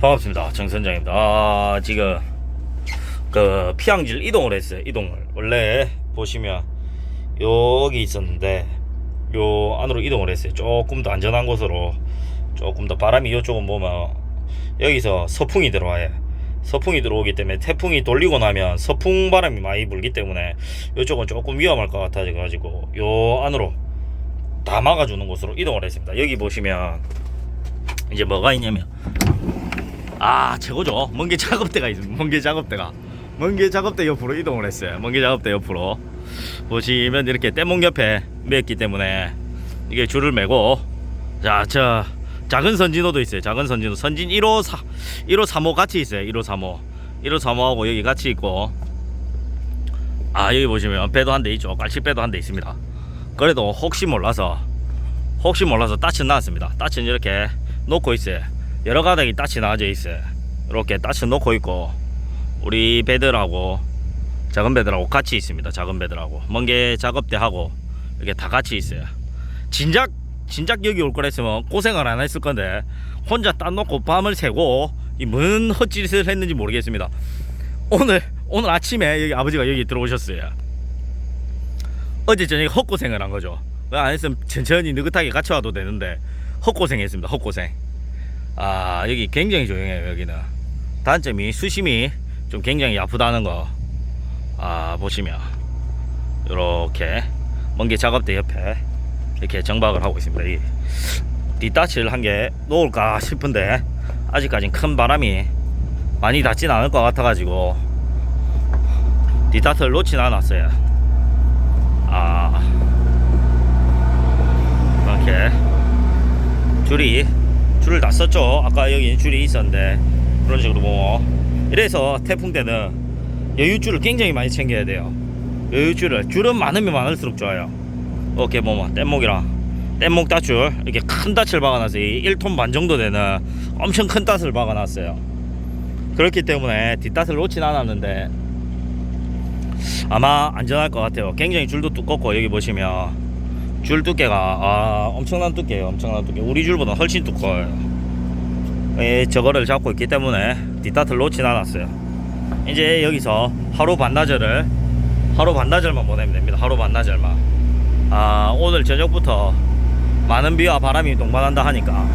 반갑습니다. 정선장입니다. 아, 지금 그 피양질 이동을 했어요. 이동을. 원래 보시면 여기 있었는데 요 안으로 이동을 했어요. 조금 더 안전한 곳으로 조금 더 바람이 이쪽은 보면 여기서 서풍이 들어와요. 서풍이 들어오기 때문에 태풍이 돌리고 나면 서풍 바람이 많이 불기 때문에 이쪽은 조금 위험할 것 같아 가지고 요 안으로 다 막아주는 곳으로 이동을 했습니다. 여기 보시면 이제 뭐가 있냐면 아 최고죠. 먼게 작업대가 있습니다 먼게 작업대가. 먼게 작업대 옆으로 이동을 했어요. 먼게 작업대 옆으로. 보시면 이렇게 떼목 옆에 맸기 때문에 이게 줄을 매고. 자저 작은 선진호도 있어요. 작은 선진호. 선진 1호 4 1호 3호 같이 있어요. 1호 3호. 1호 3호하고 여기 같이 있고. 아 여기 보시면 배도 한 대 있죠. 깔치배도 한 대 있습니다. 그래도 혹시 몰라서 혹시 몰라서 따친 나왔습니다. 따친 이렇게 놓고 있어요 여러 가닥이 따치 나와져 있어요 이렇게 따치 놓고 있고 우리 배들하고 작은 배들하고 같이 있습니다. 작은 배들하고. 먼게 작업대하고 이렇게 다 같이 있어요. 진작 진작 여기 올 거랬으면 고생을 안 했을 건데 혼자 딴 놓고 밤을 새고 이 뭔 헛짓을 했는지 모르겠습니다. 오늘 오늘 아침에 여기 아버지가 여기 들어오셨어요. 어제 저녁에 헛고생을 한 거죠. 안 했으면 천천히 느긋하게 같이 와도 되는데 헛고생했습니다. 헛고생 아 여기 굉장히 조용해요 여기는. 단점이 수심이 좀 굉장히 아프다는 거아 보시면 이렇게 먼게 작업대 옆에 이렇게 정박을 하고 있습니다. 이 뒷따치를 한 개 놓을까 싶은데 아직까진 큰 바람이 많이 닿진 않을 것 같아 가지고 뒷따트를 놓진 않았어요. 아 이렇게 줄이 썼죠. 아까 여기 줄이 있었는데 그런 식으로 뭐 이래서 태풍 때는 여유줄을 굉장히 많이 챙겨야 돼요. 여유줄을 줄은 많으면 많을수록 좋아요. 이렇게 보면 뗏목이랑 뗏목 따줄 이렇게 큰 따치를 박아놨어요. 이 1톤 반 정도 되는 엄청 큰 따스를 박아놨어요. 그렇기 때문에 뒷따스를 놓진 않았는데 아마 안전할 것 같아요. 굉장히 줄도 두껍고 여기 보시면 줄 두께가 아, 엄청난 두께예요. 엄청난 두께. 우리 줄보다 훨씬 두꺼워요. 예, 저거를 잡고 있기 때문에 뒷따트를 놓진 않았어요. 이제 여기서 하루 반나절을 하루 반나절만 보내면 됩니다. 하루 반나절만. 아, 오늘 저녁부터 많은 비와 바람이 동반한다 하니까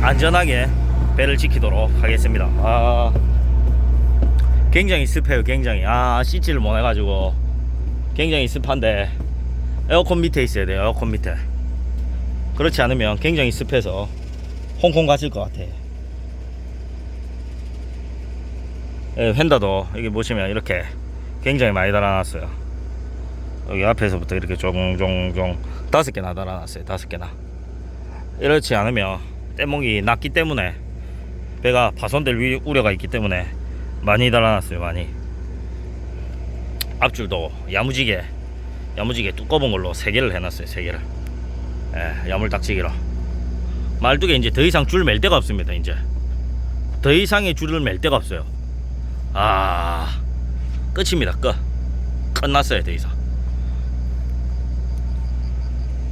안전하게 배를 지키도록 하겠습니다. 아, 굉장히 습해요. 굉장히. 아, 씻지를 못 해가지고 굉장히 습한데 에어컨 밑에 있어야 돼요 에어컨 밑에 그렇지 않으면 굉장히 습해서 홍콩 가실 것 같아요 예, 휀다도 여기 보시면 이렇게 굉장히 많이 달아놨어요. 여기 앞에서부터 이렇게 종종종 다섯 개나 달아놨어요 다섯 개나. 이렇지 않으면 떼목이 낮기 때문에 배가 파손될 위- 우려가 있기 때문에 많이 달아놨어요 많이. 앞줄도 야무지게 야무지게 두꺼운 걸로 세 개를 해놨어요 세 개를. 예, 야물딱지기로. 말뚝에 이제 더 이상 줄맬 데가 없습니다 이제. 더 이상의 줄을 맬 데가 없어요 아 끝입니다 끝. 끝났어요 더 이상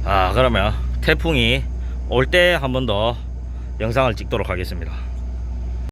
아 그러면 태풍이 올 때 한 번 더 영상을 찍도록 하겠습니다